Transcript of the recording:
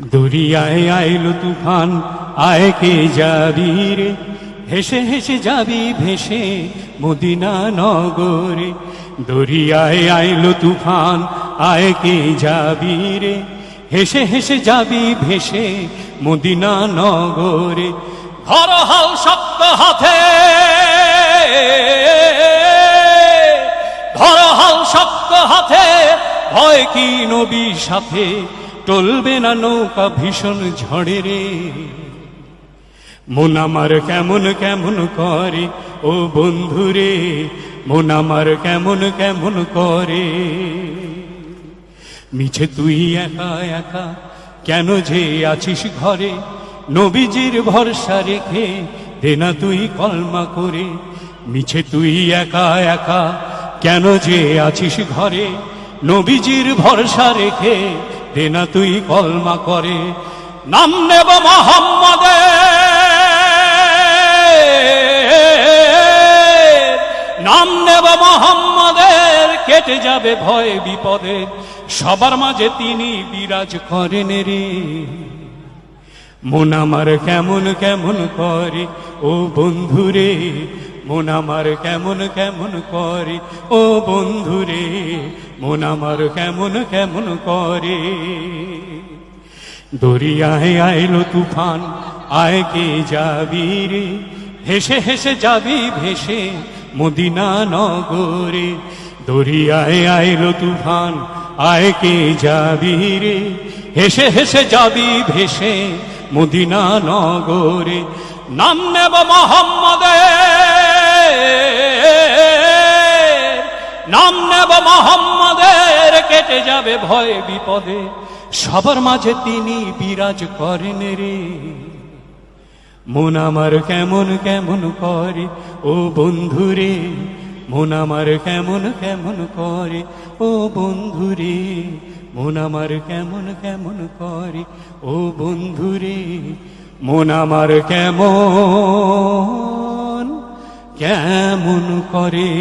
দরিয়ায় আইলো তুফান, আয় কে যাবি রে? হেসে হেসে যাবি, ভেসে মদিনা নগরে। দরিয়ায় আইলো তুফান, আয় কে যাবি রে? হেসে হেসে যাবি, ভেসে মদিনা নগরে। ধর হাল শক্ত হাতে, ধর হাল শক্ত হাতে, ভয় কি নবী সাথে? টলবে না নৌকা ভীষণ ঝড়ে রে। মন আমার কেমন কেমন করে? ও বন্ধু রে, মন আমার কেমন কেমন করে? মিছে তুই একা একা কেন যে আছিস ঘরে? নবীজির ভরসা রেখে দে না তুই কলমা করে। মিছে তুই একা একা কেন যে আছিস ঘরে? নবীজির ভরসা রেখে দে না তুই কলমা করে, নাম নেব মোহাম্মদে। নাম নেব মোহাম্মদের, কেটে যাবে ভয় বিপদে। সবার মাঝে তিনি বিরাজ করেন রে। মন আমার কেমন কেমন করে, ও বন্ধুরে মন আমার কেমন কেমন করে? ও বন্ধুরে, মন আমার কেমন কেমন করে? দরিয়ায় আইলো তুফান, আয় কে যাবি রে? হেসে হেসে যাবি ভেসে মদিনা নগরে। দরিয়ায় আইলো তুফান, আয় কে যাবি রে? হেসে হেসে যাবি ভেসে মদিনা নগরে। নাম নেব মোহাম্মদে নাম নেব মোহাম্মদের, কেটে যাবে ভয় বিপদে। সবার মাঝে তিনি বিরাজ করেন রে। মন আমার কেমন কেমন করে, ও বন্ধুরে মন আমার কেমন কেমন করে, ও বন্ধুরে মন আমার কেমন কেমন করে, ও বন্ধুরে মন আমার কেমন কেমন করে।